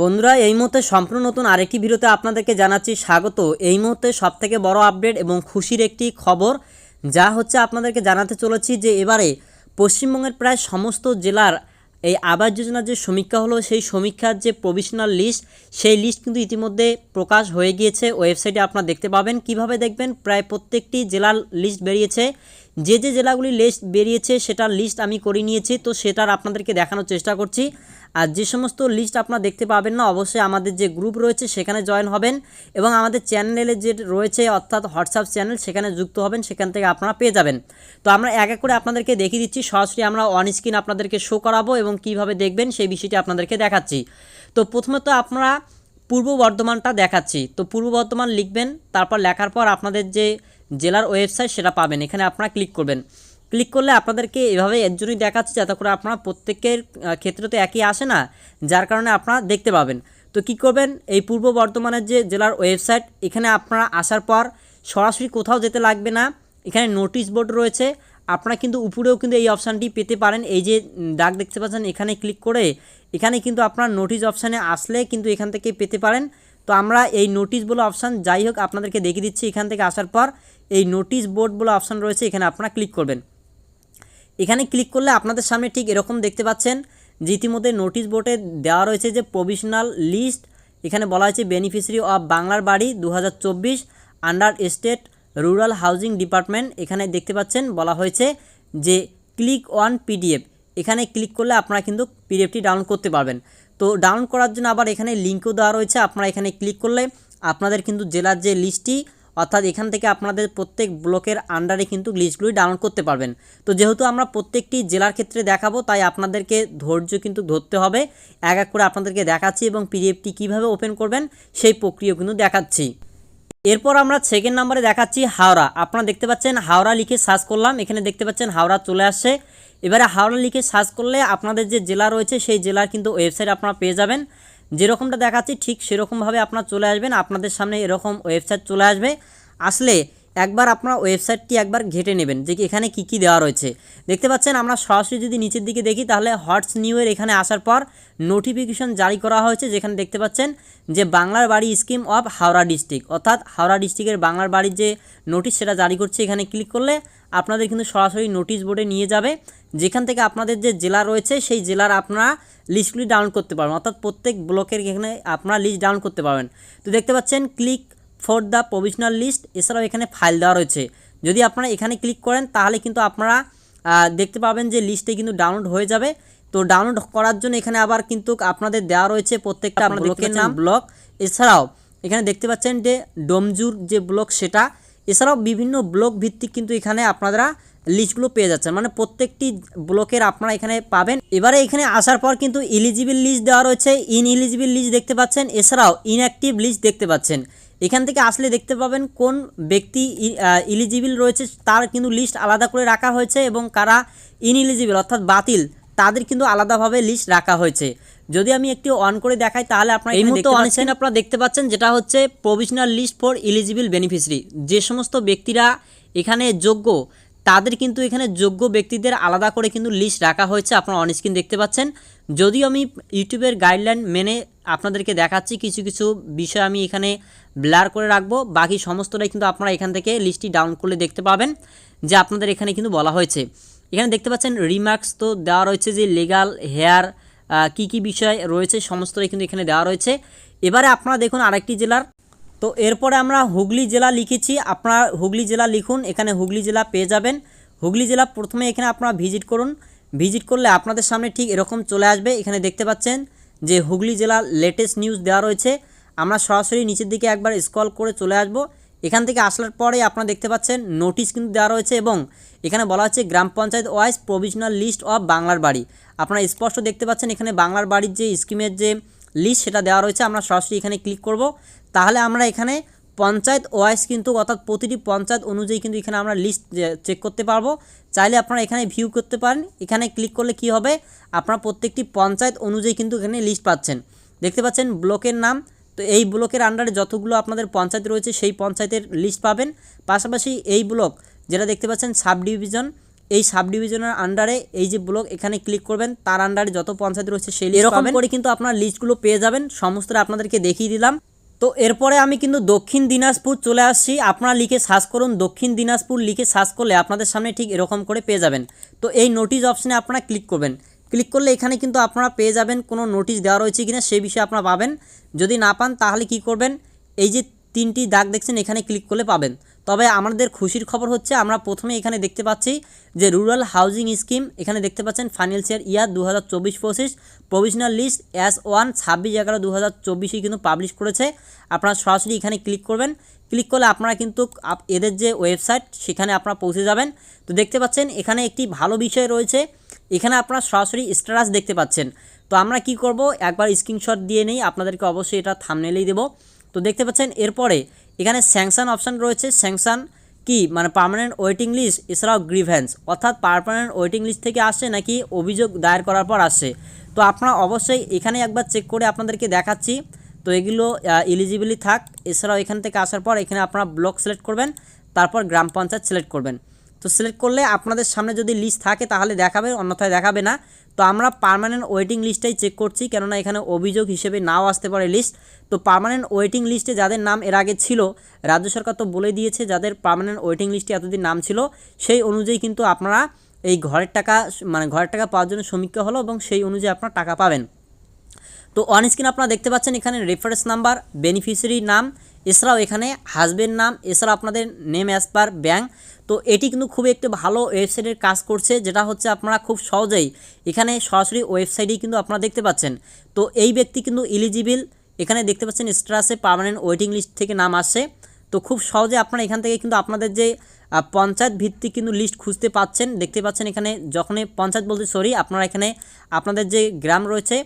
বন্ধুরা, এই মুহূর্তে সম্পূর্ণ নতুন আরেকটি ভিডিওতে আপনাদেরকে জানাচ্ছি স্বাগত। এই মুহূর্তে সবথেকে বড় আপডেট এবং খুশির একটি খবর, যা হচ্ছে আপনাদেরকে জানাতে চলেছি যে এবারে পশ্চিমবঙ্গের প্রায় সমস্ত জেলার এই আবাস যোজনার যে সমীক্ষা হলো, সেই সমীক্ষার যে প্রভিশনাল লিস্ট সেই লিস্ট কিন্তু ইতিমধ্যে প্রকাশ হয়ে গিয়েছে। ওয়েবসাইটে আপনারা দেখতে পাবেন। কীভাবে দেখবেন? প্রায় প্রত্যেকটি জেলার লিস্ট বেরিয়েছে। যে যে জেলাগুলি লিস্ট বেরিয়েছে, সেটার লিস্ট আমি করে নিয়েছি। তো সেটার আপনাদেরকে দেখানোর চেষ্টা করছি। আর যে সমস্ত লিস্ট আপনারা দেখতে পাবেন না, অবশ্যই আমাদের যে গ্রুপ রয়েছে সেখানে জয়েন হবেন এবং আমাদের চ্যানেলে যে রয়েছে অর্থাৎ হোয়াটসঅ্যাপ চ্যানেল সেখানে যুক্ত হবেন, সেখান থেকে আপনারা পেয়ে যাবেন। তো আমরা এক এক করে আপনাদেরকে দেখিয়ে দিচ্ছি, সরাসরি আমরা অন স্ক্রিন আপনাদেরকে শো করাবো এবং কীভাবে দেখবেন সেই বিষয়টি আপনাদেরকে দেখাচ্ছি। তো প্রথমত আপনারা পূর্ব বর্ধমানটা দেখাচ্ছি। তো পূর্ব বর্ধমান লিখবেন, তারপর লেখার পর আপনাদের যে জেলার ওয়েবসাইট সেটা পাবেন। এখানে আপনারা ক্লিক করবেন। ক্লিক করলে আপনাদেরকে এভাবে এর জন্যই দেখাচ্ছি যাতে করে আপনারা প্রত্যেকের ক্ষেত্রে তো একই আসে না, যার কারণে আপনারা দেখতে পাবেন। তো কি করবেন? এই পূর্ব বর্ধমানের যে জেলার ওয়েবসাইট, এখানে আপনারা আসার পর সরাসরি কোথাও যেতে লাগবে না। এখানে নোটিশ বোর্ড রয়েছে। আপনারা কিন্তু উপরেও কিন্তু এই অপশানটি পেতে পারেন। এই যে দাগ দেখতে পাচ্ছেন, এখানে ক্লিক করে এখানে কিন্তু আপনার নোটিশ অপশানে আসলে কিন্তু এখান থেকে পেতে পারেন। তো আমরা এই নোটিশ বলে অপশান যাই হোক, আপনাদেরকে দেখিয়ে দিচ্ছি। এখান থেকে আসার পর এই নোটিশ বোর্ড বলে অপশান রয়েছে, এখানে আপনারা ক্লিক করবেন। এখানে ক্লিক করলে আপনাদের সামনে ঠিক এরকম দেখতে পাচ্ছেন যে ইতিমধ্যে নোটিশ বোর্ডে দেওয়া রয়েছে যে প্রভিশনাল লিস্ট এখানে বলা হয়েছে বেনিফিশিয়ারি অফ বাংলার বাড়ি দু হাজার চব্বিশ under state rural housing department এখানে দেখতে পাচ্ছেন বলা হয়েছে যে ক্লিক অন পিডিএফ এখানে ক্লিক করলে আপনারা কিন্তু পিডিএফটি ডাউনলোড করতে পারবেন। তো ডাউনলোড করার জন্য আবার এখানে লিঙ্কও দেওয়া রয়েছে, আপনারা এখানে ক্লিক করলে আপনাদের কিন্তু জেলার যে লিস্টটি অর্থাৎ এখান থেকে আপনাদের প্রত্যেক ব্লকের আন্ডারে কিন্তু লিস্টগুলি ডাউনলোড করতে পারবেন। তো যেহেতু আমরা প্রত্যেকটি জেলার ক্ষেত্রে দেখাবো, তাই আপনাদেরকে ধৈর্য কিন্তু ধরতে হবে। এক এক করে আপনাদেরকে দেখাচ্ছি এবং পিডিএফটি কীভাবে ওপেন করবেন, সেই প্রক্রিয়া কিন্তু দেখাচ্ছি। এরপর আমরা সেকেন্ড নম্বরে দেখাচ্ছি হাওড়া। আপনারা দেখতে পাচ্ছেন হাওড়া লিখে সার্চ করলাম, এখানে দেখতে পাচ্ছেন হাওড়া চলে আসছে। এবারে হাওড়া লিখে সার্চ করলে আপনাদের যে জেলা রয়েছে, সেই জেলার কিন্তু ওয়েবসাইট আপনারা পেয়ে যাবেন। যেরকমটা দেখাচ্ছি ঠিক সেরকমভাবে আপনারা চলে আসবেন। আপনাদের সামনে এরকম ওয়েবসাইট চলে আসবে। আসলে একবার আপনারা ওয়েবসাইটটি একবার ঘেটে নেবেন যে এখানে কি কি দেওয়া রয়েছে। দেখতে পাচ্ছেন, আমরা সরাসরি যদি নিচের দিকে দেখি, তাহলে হটস নিউয়ের এখানে আসার পর নোটিফিকেশন জারি করা হয়েছে, যেখানে দেখতে পাচ্ছেন যে বাংলার বাড়ি স্কিম অফ হাওড়া ডিস্ট্রিক্ট অর্থাৎ হাওড়া ডিস্ট্রিক্টের বাংলার বাড়ির যে নোটিশ সেটা জারি করছে, এখানে ক্লিক করলে আপনাদের কিন্তু সরাসরি নোটিশ বোর্ডে নিয়ে যাবে। যেখান থেকে আপনাদের যে জেলা রয়েছে, সেই জেলার আপনারা লিস্টগুলি ডাউনলোড করতে পারবেন, অর্থাৎ প্রত্যেক ব্লকের এখানে আপনারা লিস্ট ডাউনলোড করতে পারবেন। তো দেখতে পাচ্ছেন click for the provisional list এছাড়াও এখানে ফাইল দেওয়া রয়েছে। যদি আপনারা এখানে ক্লিক করেন তাহলে কিন্তু আপনারা দেখতে পাবেন যে লিস্টে কিন্তু ডাউনলোড হয়ে যাবে। তো ডাউনলোড করার জন্য এখানে আবার কিন্তু আপনাদের দেওয়া রয়েছে প্রত্যেকটা ব্লকের নাম। ব্লক এছাড়াও এখানে দেখতে পাচ্ছেন যে ডোমজুর যে ব্লক সেটা এছাড়াও বিভিন্ন ব্লক ভিত্তিক কিন্তু এখানে আপনারা লিস্টগুলো পেয়ে যাচ্ছেন। মানে প্রত্যেকটি ব্লকের আপনারা এখানে পাবেন। এবারে এখানে আসার পর কিন্তু ইলিজিবল লিস্ট দেওয়া রয়েছে। ইন ইলিজিবল লিস্ট দেখতে পাচ্ছেন। এছাড়াও ইনঅ্যাক্টিভ লিস্ট দেখতে পাচ্ছেন। এখান থেকে আসলে দেখতে পাবেন কোন ব্যক্তি ইলিজিবল রয়েছে, তার কিন্তু লিস্ট আলাদা করে রাখা হয়েছে এবং কারা ইনএলিজিবল অর্থাৎ বাতিল, তাদের কিন্তু আলাদাভাবে লিস্ট রাখা হয়েছে। যদি আমি একটি অন করে দেখাই তাহলে আপনারা এই মুহূর্তে অন স্ক্রিন আপনারা দেখতে পাচ্ছেন যেটা হচ্ছে provisional list for eligible beneficiary যে সমস্ত ব্যক্তিরা এখানে যোগ্য তাদের কিন্তু এখানে যোগ্য ব্যক্তিদের আলাদা করে কিন্তু লিস্ট রাখা হয়েছে আপনারা অন স্ক্রিন দেখতে পাচ্ছেন। যদিও আমি ইউটিউবের গাইডলাইন মেনে আপনাদেরকে দেখাচ্ছি কিছু কিছু বিষয় আমি এখানে ব্লার করে রাখব বাকি সমস্তটাই কিন্তু আপনারা এখান থেকে লিস্টটি ডাউন করলে দেখতে পাবেন যে আপনাদের এখানে কিন্তু বলা হয়েছে। এখানে দেখতে পাচ্ছেন রিমার্কস তো দেওয়া রয়েছে যে লিগাল হেয়ার কি কি বিষয় রয়েছে সমস্তটাই কিন্তু এখানে দেওয়া রয়েছে। এবারে আপনারা দেখুন আরেকটি জেলার। তো এরপরে আমরা হুগলি জেলা লিখেছি। আপনারা হুগলি জেলা লিখুন, এখানে হুগলি জেলা পেয়ে যাবেন। হুগলি জেলা প্রথমে এখানে আপনারা ভিজিট করুন। ভিজিট করলে আপনাদের সামনে ঠিক এরকম চলে আসবে। এখানে দেখতে পাচ্ছেন যে হুগলি জেলার লেটেস্ট নিউজ দেওয়া রয়েছে। আমরা সরাসরি নিচের দিকে একবার স্ক্রল করে চলে আসব। এখান থেকে আসলার পরে আপনারা দেখতে পাচ্ছেন নোটিশ কিন্তু দেওয়া রয়েছে এবং এখানে বলা হচ্ছে গ্রাম panchayat wise provisional list of বাংলার বাড়ি। আপনারা স্পষ্ট দেখতে পাচ্ছেন এখানে বাংলার বাড়ির যে স্কিমের যে লিস্ট সেটা দেওয়া রয়েছে, আমরা সরাসরি এখানে ক্লিক করব। তাহলে আমরা এখানে পঞ্চায়েত ওয়াইজ কিন্তু অর্থাৎ প্রতিটি পঞ্চায়েত অনুযায়ী কিন্তু এখানে আমরা লিস্ট চেক করতে পারব। চাইলে আপনারা এখানে ভিউ করতে পারেন। এখানে ক্লিক করলে কি হবে? আপনারা প্রত্যেকটি পঞ্চায়েত অনুযায়ী কিন্তু এখানে লিস্ট পাচ্ছেন। দেখতে পাচ্ছেন ব্লকের নাম। তো এই ব্লকের আন্ডারে যতগুলো আপনাদের পঞ্চায়েত রয়েছে সেই পঞ্চায়েতের লিস্ট পাবেন। পাশাপাশি এই ব্লক যেটা দেখতে পাচ্ছেন সাব ডিভিশন এই সাব ডিভিশনের আন্ডারে এই যে ব্লক এখানে ক্লিক করবেন তার আন্ডারে যত পঞ্চায়েত রয়েছে সেই এরকম করে কিন্তু আপনার লিস্টগুলো পেয়ে যাবেন সমস্তটা আপনাদেরকে দেখিয়ে দিলাম। তো এরপরে আমি কিন্তু দক্ষিণ দিনাজপুর চলে আসছি। আপনারা লিখে সার্চ করুন দক্ষিণ দিনাজপুর লিখে সার্চ করলে আপনাদের সামনে ঠিক এরকম করে পেয়ে যাবেন। তো এই নোটিশ অপশানে আপনারা ক্লিক করবেন। ক্লিক করলে এখানে কিন্তু আপনারা পেয়ে যাবেন কোনো নোটিশ দেওয়া রয়েছে কিনা সেই বিষয়ে আপনারা পাবেন। যদি না পান, তাহলে কি করবেন? এই যে তিনটি দাগ দেখছেন, এখানে ক্লিক করলে পাবেন। তবে আমাদের খুশির খবর হচ্ছে, আমরা প্রথমে এখানে দেখতে পাচ্ছি যে রুরাল হাউজিং স্কিম, এখানে দেখতে পাচ্ছেন ফাইন্যান্সিয়াল ইয়ার দু হাজার চব্বিশ পঁচিশ প্রভিশনাল লিস্ট এস ওয়ান ছাব্বিশ এগারো দু হাজার চব্বিশে কিন্তু পাবলিশ করেছে। আপনারা সরাসরি এখানে ক্লিক করবেন। ক্লিক করলে আপনারা কিন্তু এদের যে ওয়েবসাইট, সেখানে আপনারা পৌঁছে যাবেন। তো দেখতে পাচ্ছেন, এখানে একটি ভালো বিষয় রয়েছে এখানে আপনারা সরাসরি স্ট্যাটাস দেখতে পাচ্ছেন। তো আমরা কি করব? একবার স্ক্রিনশট দিয়ে নেই, আপনাদেরকে অবশ্যই এটা থামনেলেই দেবো। তো দেখতে পাচ্ছেন, এরপরে এখানে স্যাংশন অপশান রয়েছে। স্যাংশন কি? মানে পার্মানেন্ট ওয়েটিং লিস্ট এছাড়াও গ্রিভেন্স অর্থাৎ পার্মানেন্ট ওয়েটিং লিস্ট থেকে আসছে নাকি অভিযোগ দায়ের করার পর আসছে। তো আপনারা অবশ্যই এখানে একবার চেক করে আপনাদেরকে দেখাচ্ছি। তো এগুলো ইলিজিবিলি থাক, এছাড়াও এখান থেকে আসার পর এখানে আপনারা ব্লক সিলেক্ট করবেন, তারপর গ্রাম পঞ্চায়েত সিলেক্ট করবেন। তো সিলেক্ট করলে আপনাদের সামনে যদি লিস্ট থাকে তাহলে দেখাবে, অন্যথায় দেখাবে না। তো আমরা পার্মানেন্ট ওয়েটিং লিস্টটাই চেক করছি, কেননা এখানে অভিযোগ হিসেবে নাও আসতে পারে লিস্ট তো পারমানেন্ট ওয়েটিং লিস্টে যাদের নাম এর আগে ছিল, রাজ্য সরকার তো বলে দিয়েছে যাদের পারমানেন্ট ওয়েটিং লিস্টে এতদিন নাম ছিল, সেই অনুযায়ী কিন্তু আপনারা এই ঘরের টাকা মানে ঘরের টাকা পাওয়ার জন্য সমীক্ষা হলো এবং সেই অনুযায়ী আপনারা টাকা পাবেন। তো অন স্ক্রিন আপনারা দেখতে পাচ্ছেন এখানে রেফারেন্স নাম্বার বেনিফিশিয়ারি নাম এছাড়াও এখানে হাজবেন্ড নাম এছাড়া আপনাদের নেম অ্যাজ পার ব্যাঙ্ক তো এটি কিন্তু খুব একটি ভালো ওয়েবসাইটের কাজ করছে, যেটা হচ্ছে আপনারা খুব সহজেই এখানে সরাসরি ওয়েবসাইটেই কিন্তু আপনারা দেখতে পাচ্ছেন। তো এই ব্যক্তি কিন্তু ইলিজিবল এখানে দেখতে পাচ্ছেন স্ট্রাসে পার্মানেন্ট ওয়েটিং লিস্ট থেকে নাম আসছে। তো খুব সহজে আপনারা এখান থেকে কিন্তু আপনাদের যে পঞ্চায়েত ভিত্তিক কিন্তু লিস্ট খুঁজতে পাচ্ছেন। দেখতে পাচ্ছেন এখানে যখনই পঞ্চায়েত বলতে সরি আপনারা এখানে আপনাদের যে গ্রাম রয়েছে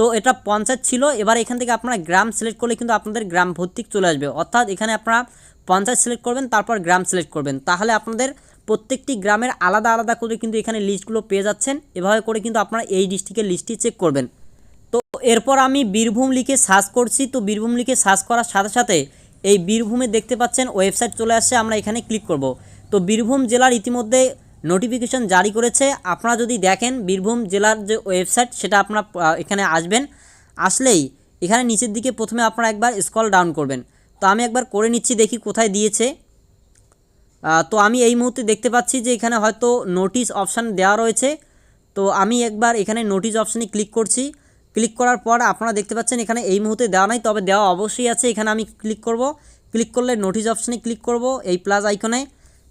তো এটা পঞ্চায়েত ছিল। এবার এখান থেকে আপনারা গ্রাম সিলেক্ট করলে কিন্তু আপনাদের গ্রাম ভিত্তিক চলে আসবে। অর্থাৎ এখানে আপনারা পঞ্চায়েত সিলেক্ট করবেন, তারপর গ্রাম সিলেক্ট করবেন। তাহলে আপনাদের প্রত্যেকটি গ্রামের আলাদা আলাদা করে কিন্তু এখানে লিস্টগুলো পেয়ে যাচ্ছেন। এভাবে করে কিন্তু আপনারা এই ডিস্ট্রিক্টের লিস্টটি চেক করবেন। তো এরপর আমি বীরভূম লিখে সার্চ করছি। তো বীরভূম লিখে সার্চ করার সাথে সাথে এই বীরভূমে দেখতে পাচ্ছেন ওয়েবসাইট চলে আসছে। আমরা এখানে ক্লিক করব। তো বীরভূম জেলার ইতিমধ্যে নোটিফিকেশন জারি করেছে। আপনারা যদি দেখেন বীরভূম জেলার যে ওয়েবসাইট সেটা আপনারা এখানে আসবেন। আসলেই এখানে নিচের দিকে প্রথমে আপনারা একবার স্ক্রল ডাউন করবেন। তো আমি একবার করে নিচ্ছি, দেখি কোথায় দিয়েছে। তো আমি এই মুহূর্তে দেখতে পাচ্ছি যে এখানে হয়তো নোটিশ অপশান দেওয়া রয়েছে। তো আমি একবার এখানে নোটিশ অপশানে ক্লিক করছি। ক্লিক করার পর আপনারা দেখতে পাচ্ছেন এখানে এই মুহূর্তে দেওয়া নাই, তবে দেওয়া অবশ্যই আছে। এখানে আমি ক্লিক করব। ক্লিক করলে নোটিশ অপশানে ক্লিক করব এই প্লাস আইকনে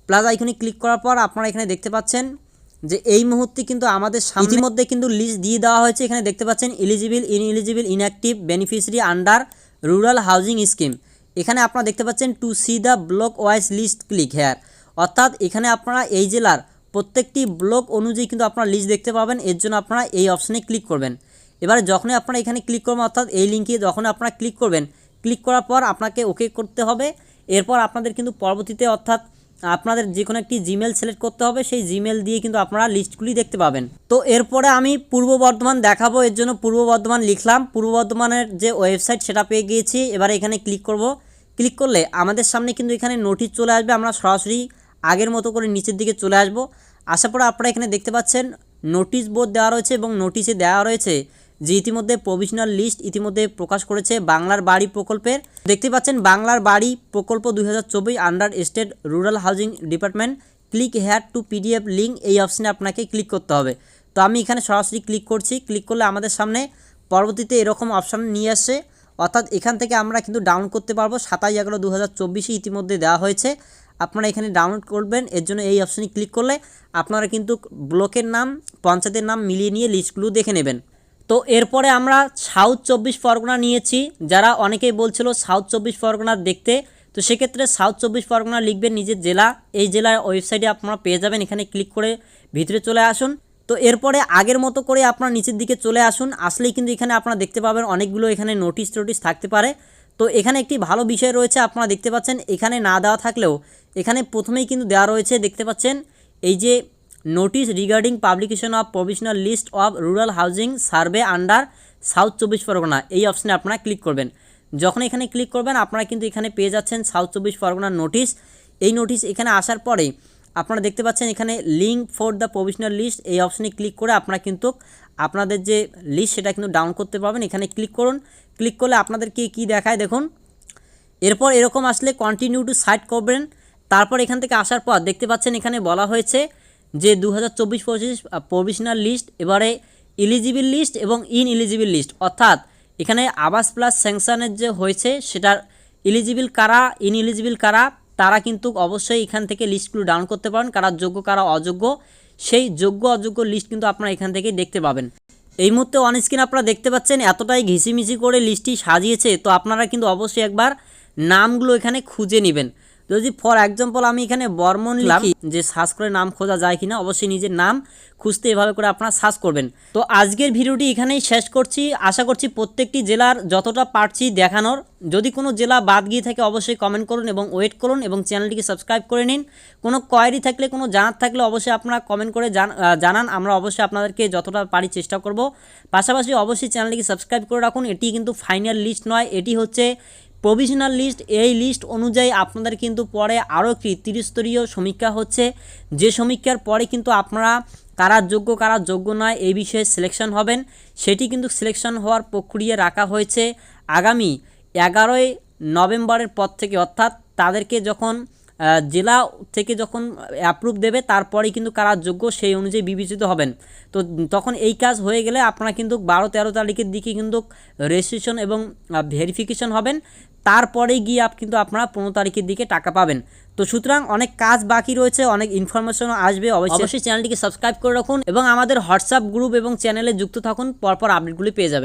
প্লাস আইকনে ক্লিক করার পর আপনারা এখানে দেখতে পাচ্ছেন যে এই মুহূর্তে কিন্তু আমাদের ইতিমধ্যে কিন্তু লিস্ট দিয়ে দেওয়া হয়েছে। এখানে দেখতে পাচ্ছেন eligible ineligible inactive beneficiary under rural housing scheme এখানে আপনারা দেখতে পাচ্ছেন to see the block wise list click here অর্থাৎ এখানে আপনারা এই জেলার প্রত্যেকটি ব্লক অনুযায়ী কিন্তু আপনারা লিস্ট দেখতে পাবেন। এর জন্য আপনারা এই অপশানে ক্লিক করবেন। এবারে যখনই আপনারা এখানে ক্লিক করবেন, অর্থাৎ এই লিঙ্কে যখন আপনারা ক্লিক করবেন ক্লিক করার পর আপনাকে ওকে করতে হবে। এরপর আপনাদের কিন্তু পরবর্তীতে অর্থাৎ আপনাদের যে কোনো একটি জিমেল সিলেক্ট করতে হবে, সেই জিমেল দিয়ে কিন্তু আপনারা লিস্টগুলি দেখতে পাবেন। তো এরপরে আমি পূর্ব বর্ধমান দেখাবো, এর জন্য পূর্ব বর্ধমান লিখলাম। পূর্ব বর্ধমানের যে ওয়েবসাইট সেটা পেয়ে গিয়েছি, এবারে এখানে ক্লিক করব। ক্লিক করলে আমাদের সামনে কিন্তু এখানে নোটিশ চলে আসবে, আমরা সরাসরি আগের মতো করে নিচের দিকে চলে আসব। আসার পরে আপনারা এখানে দেখতে পাচ্ছেন নোটিশ বোর্ড দেওয়া রয়েছে এবং নোটিশে দেওয়া রয়েছে যে ইতিমধ্যে প্রভিশনাল লিস্ট ইতিমধ্যে প্রকাশ করেছে বাংলার বাড়ি প্রকল্পের। দেখতে পাচ্ছেন, বাংলার বাড়ি প্রকল্প দুই হাজার চব্বিশ under state rural housing department click here to PDF link এই অপশানে আপনাকে ক্লিক করতে হবে। তো আমি এখানে সরাসরি ক্লিক করছি ক্লিক করলে আমাদের সামনে পরবর্তীতে এরকম অপশান নিয়ে আসছে অর্থাৎ এখান থেকে আমরা কিন্তু ডাউনলোড করতে পারব। সাতাশ এগারো দু হাজার ইতিমধ্যে দেওয়া হয়েছে। আপনারা এখানে ডাউনলোড করবেন, এর জন্য এই অপশানে ক্লিক করলে আপনারা কিন্তু ব্লকের নাম, পঞ্চায়েতের নাম মিলিয়ে নিয়ে লিস্টগুলো দেখে নেবেন। তো এরপরে আমরা সাউথ চব্বিশ পরগনা নিয়েছি। যারা অনেকেই বলছিল সাউথ চব্বিশ পরগনা দেখতে, তো সেক্ষেত্রে সাউথ চব্বিশ পরগনা লিখবেন নিজের জেলা। এই জেলার ওয়েবসাইটে আপনারা পেয়ে যাবেন, এখানে ক্লিক করে ভিতরে চলে আসুন। তো এরপরে আগের মতো করে আপনার নিচের দিকে চলে আসুন। আসলেই কিন্তু এখানে আপনারা দেখতে পাবেন অনেকগুলো এখানে নোটিশ টোটিশ থাকতে পারে। তো এখানে একটি ভালো বিষয় রয়েছে, আপনারা দেখতে পাচ্ছেন, এখানে না দেওয়া থাকলেও এখানে প্রথমেই কিন্তু দেওয়া রয়েছে, দেখতে পাচ্ছেন, এই যে notice regarding publication of provisional list of rural housing survey under South চব্বিশ পরগনা এই অপশানে আপনারা ক্লিক করবেন। যখন এখানে ক্লিক করবেন, আপনারা কিন্তু এখানে পেয়ে যাচ্ছেন সাউথ চব্বিশ পরগনার নোটিশ এই নোটিশ এখানে আসার পরে আপনারা দেখতে পাচ্ছেন এখানে link for the provisional list এই অপশনে ক্লিক করে আপনারা কিন্তু আপনাদের যে লিস্ট সেটা কিন্তু ডাউন করতে পারবেন। এখানে ক্লিক করুন। ক্লিক করলে আপনাদেরকে কি দেখায়? দেখুন। এরপর এরকম আসলে কন্টিনিউ টু সাইট করবেন। তারপর এখান থেকে আসার পর দেখতে পাচ্ছেন এখানে বলা হয়েছে যে দু হাজার চব্বিশ পঁচিশ লিস্ট এবারে ইলিজিবল লিস্ট এবং ইন ইলিজিবল লিস্ট অর্থাৎ এখানে আবাস প্লাস স্যাংশনের যে হয়েছে, সেটার ইলিজিবল কারা ইন ইলিজিবল কারা, তারা কিন্তু অবশ্যই এখান থেকে লিস্টগুলো ডাউন করতে পারেন। কারা যোগ্য, কারা অযোগ্য, সেই যোগ্য, অযোগ্য লিস্ট কিন্তু আপনারা এখান থেকে দেখতে পাবেন। এই মুহূর্তে অন স্ক্রিন আপনারা দেখতে পাচ্ছেন, এতটাই ঘিসিমিসি করে লিস্টটি সাজিয়েছে, তো আপনারা কিন্তু অবশ্যই একবার নামগুলো এখানে খুঁজে নেবেন। যদি ফর এক্সাম্পল আমি এখানে বর্মন লিখি যে সার্চ করে নাম খোঁজা যায় কিনা অবশ্যই নিজের নাম খুঁজতে এভাবে করে আপনারা সার্চ করবেন। তো আজকের ভিডিওটি এখানেই শেষ করছি। আশা করছি প্রত্যেকটি জেলার যতটা পারছি দেখানোর। যদি কোনো জেলা বাদ গিয়ে থাকে অবশ্যই কমেন্ট করুন এবং ওয়েট করুন এবং চ্যানেলটিকে সাবস্ক্রাইব করে নিন। কোনো কোয়ারি থাকলে কোনো জানার থাকলে অবশ্যই আপনারা কমেন্ট করে জানান। আমরা অবশ্যই আপনাদেরকে যতটা পারি চেষ্টা করব। পাশাপাশি অবশ্যই চ্যানেলটিকে সাবস্ক্রাইব করে রাখুন। এটি কিন্তু ফাইনাল লিস্ট নয়। এটি হচ্ছে প্রভিশনাল লিস্ট এই লিস্ট অনুযায়ী আপনাদের কিন্তু পরে আরও একটি ত্রিস্তরীয় সমীক্ষা হচ্ছে। যে সমীক্ষার পরে কিন্তু আপনারা কারা যোগ্য কারা যোগ্য নয়, এই বিষয়ে সিলেকশন হবেন। সেটি কিন্তু সিলেকশন হওয়ার প্রক্রিয়া রাখা হয়েছে আগামী এগারোই নভেম্বরের পর থেকে। অর্থাৎ তাদেরকে যখন জেলা থেকে যখন অ্যাপ্রুভ দেবে, তারপরেই কিন্তু কারা যোগ্য সেই অনুযায়ী বিবেচিত হবেন। তো তখন এই কাজ হয়ে গেলে আপনারা কিন্তু বারো তেরো তারিখের দিকে কিন্তু রেজিস্ট্রেশন এবং ভেরিফিকেশন হবেন। তারপরে গিয়ে আপ কিন্তু আপনারা পনেরো তারিখের দিকে টাকা পাবেন। তো সুতরাং অনেক কাজ বাকি রয়েছে, অনেক ইনফরমেশনও আসবে। অবশ্যই অবশ্যই চ্যানেলটিকে সাবস্ক্রাইব করে রাখুন এবং আমাদের হোয়াটসঅ্যাপ গ্রুপ এবং চ্যানেলে যুক্ত থাকুন, পরপর আপডেটগুলি পেয়ে যাবেন।